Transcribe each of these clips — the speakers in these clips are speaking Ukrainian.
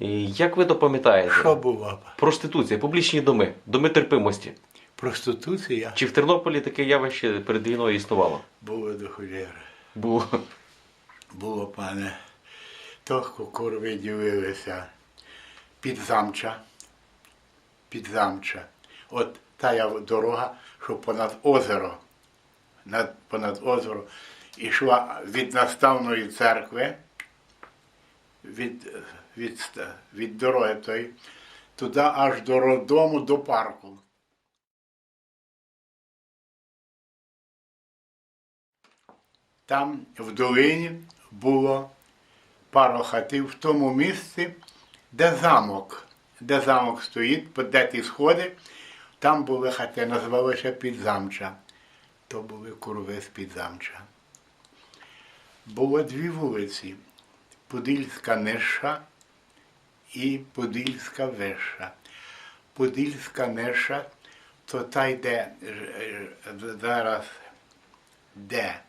Як ви то пам'ятаєте? Що було? Проституція, публічні доми, доми терпимості. Проституція Чи в Тернополі таке явище перед війною існувало? було до холєри. Було. Було, пане. То курви дивилися. Підзамча. Підзамча. От та я дорога, що понад озеро. Над, понад озеро. Ішла від наставної церкви, від, від, від дороги тої, туди аж до роддому, до парку. Там в долині було пару хатів в тому місці, де замок, де замок стоїть, де ті сходи, там були хати, називалися Підзамча. То були курви з Підзамча. Було дві вулиці Подільська Нижча і Подільська Вища. Подільська Нижча, то та йде е, е, зараз де?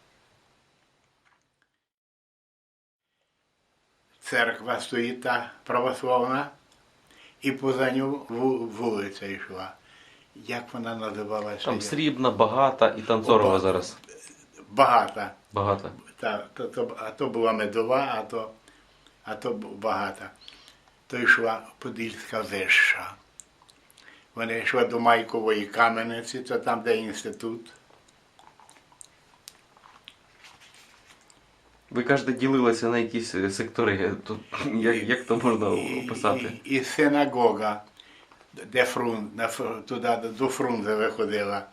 церква стоїть та православна, і поза нього вулиця йшла. Як вона називалася? Там срібна, багата і танцорова зараз. Багата. Багата. Та, то, то, а то була медова, а то, а то багата. То йшла Подільська вища. Вона йшла до Майкової камениці, то там, де інститут. Ви кажете, ділилися на якісь е, сектори. Тут, як, як то можна описати? І, і синагога, де Фрун, на, туди до Фрунзе виходила.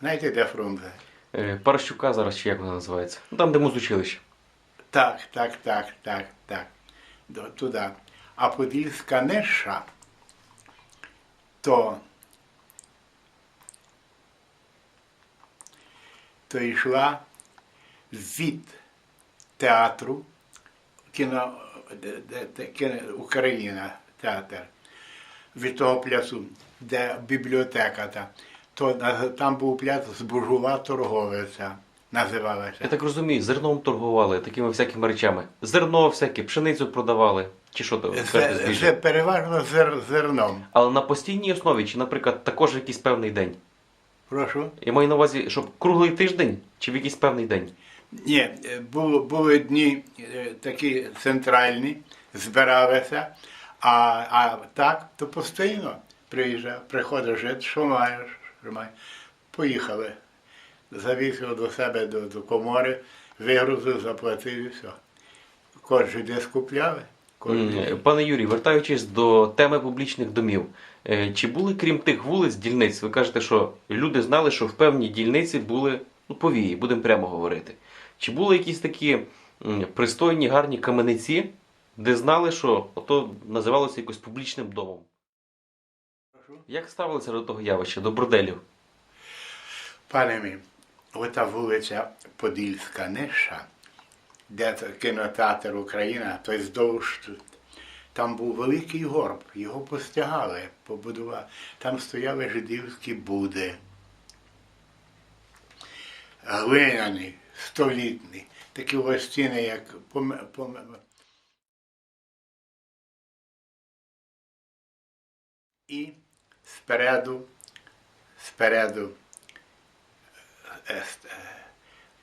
Знаєте, де Фрунзе? Е, Паращука зараз чи як вона називається? Ну там, де музучилище. Так, так, так, так, так. Туди. А Подільська Неша, то, то йшла від театру кіно, кіно, Україна театр, від того пляцу, де бібліотека та, то там був пляц збуржува торговиця, називалася. Я так розумію, зерном торгували, такими всякими речами. Зерно всяке, пшеницю продавали. Чи що то? Це, це переважно зер, зерном. Але на постійній основі, чи, наприклад, також в якийсь певний день? Прошу. Я маю на увазі, щоб круглий тиждень чи в якийсь певний день? Ні, е, було, були дні е, такі центральні, збиралися, а, а так, то постійно приїжджав, приходив жити, що маєш, що маєш. Поїхали. Завісив до себе до, до комори, вигрузив, заплатив і все. Кожен десь купляли. Пане Юрій, вертаючись до теми публічних домів, е, чи були крім тих вулиць дільниць? Ви кажете, що люди знали, що в певній дільниці були ну, повії, будемо прямо говорити. Чи були якісь такі пристойні, гарні камениці, де знали, що ото називалося якось публічним домом? Як ставилися до того явища, до борделів? Пане мій, ота вулиця Подільська Ниша, де кінотеатр Україна, то здовж. Там був великий горб, його постягали, побудували. Там стояли жидівські буди. Глиняні, столітні, такі ось як І спереду, спереду е, е,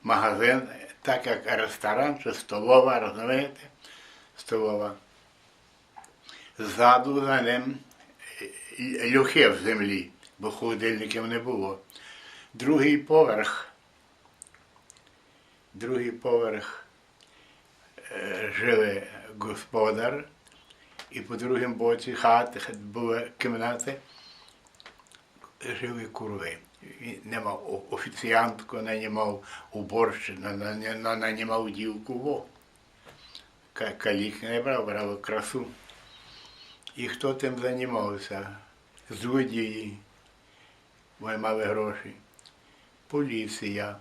магазин, так як ресторан чи столова, розумієте? Столова. Ззаду за ним люхи в землі, бо холодильників не було. Другий поверх. Другий поверх е, жили господар, і по другому боці хати були кімнати, жили курви. Він не мав о- офіціантку, нанімав уборщину, нанімав дівку во. Ка- Калік не брав, брав красу. І хто тим займався? Злодії, вони мали гроші, поліція.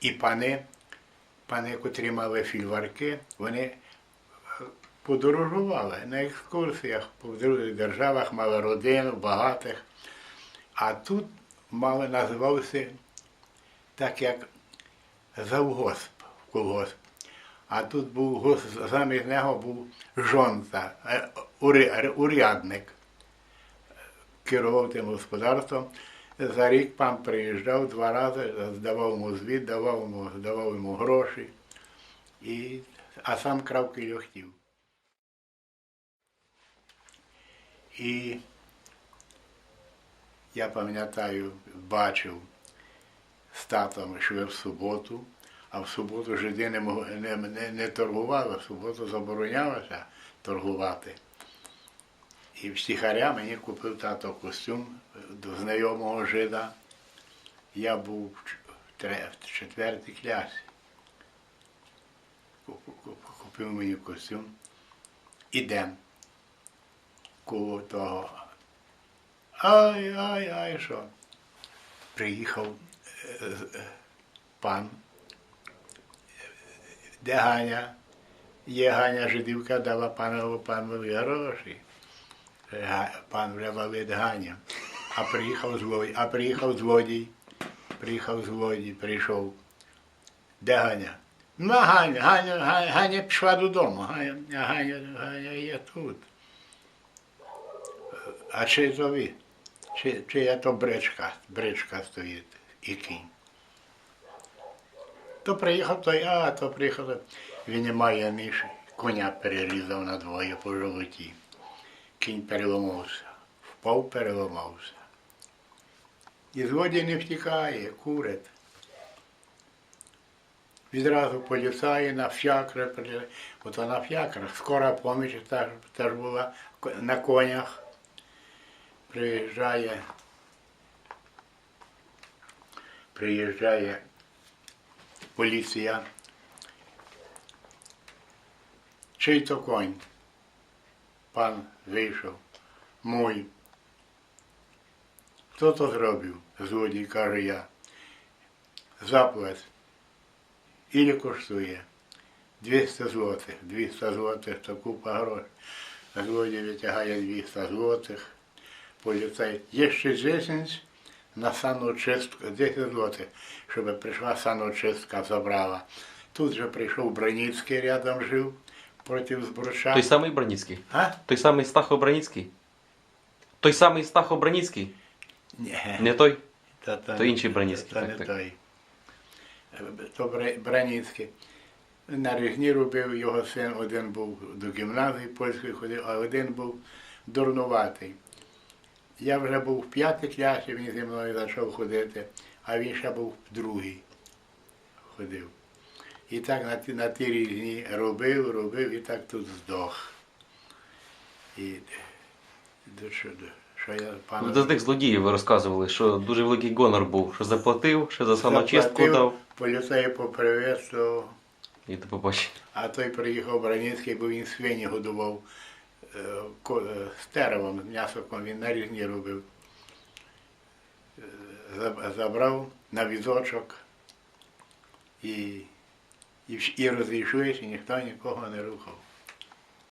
І пани, пани, котрі мали фільварки, вони е, подорожували на екскурсіях по других державах, мали родину, багатих. А тут мали називався так як завгосп, колгосп. А тут був гос- замість нього був жонта, е, урядник. Керував тим господарством. За рік пан приїжджав два рази, здавав йому звіт, давав йому, давав йому гроші, і, а сам крав кільохтів. І я пам'ятаю, бачив з татом йшли в суботу, а в суботу жиди не, не, не, не торгували, в суботу заборонялося торгувати. І в стихаря мені купив тато костюм до знайомого жида. Я був в четвертій ку- Купив мені костюм. Ідем. Коло того. Ай, ай, ай, що. Приїхав е, пан. Де Ганя? Є Ганя жидівка дала панову панові гроші. Пан вже валить Ганя. А приїхав злодій, а приїхав злодій. Приїхав злодій, прийшов. Де Ганя? Ну, Ганя, Ганя, Ганя, Ганя пішла додому. Ганя, Ганя, Ганя є тут. А чи то ви? Чи, чи я то бричка, бричка стоїть і кінь. То приїхав той, а то приїхав. Він не має міші. Коня перерізав на двоє по животі. Кінь переломався. Впав, переламався. І злодій не втікає, курить. Відразу поліцаї на фіакри, при- ото на фіакрах, скора поміч теж була на конях. Приїжджає, приїжджає поліція. Чий то конь? Пан вийшов. Мой. Хто то зробив? Злодій, каже я. Заплат. Ілі коштує. 200 злотих. 200 злотих то купа грошей. Злодій витягає 200 злотих. Поліцай. Є ще 10 на саночистку, 10 злотих, щоб прийшла саночистка, забрала. Тут же прийшов Броніцький, рядом жив, проти збруча. Той самий Браніцький? А? Той самий Стахо Браніцький? Той самий Стахо Браніцький? Ні. Не той? Та, та, То інший Браніцький, Та так, не так. той. То Браніцький. На Рігні робив його син, один був до гімназії польської ходив, а один був дурнуватий. Я вже був в п'ятій класі, він зі мною почав ходити, а він ще був в другій ходив. І так на ті, на ті різні робив, робив, і так тут здох. І до що, до, що я пана... До тих злодіїв ви розказували, що дуже великий гонор був, що заплатив, що за самочистку дав. Поліцей поприветствував. І до побачення. А той приїхав Браніцький, бо він свині годував е, е, стеровом, м'ясоком, він на різні робив. Е, Забрав на візочок і, і, і розрішуєш, і ніхто нікого не рухав.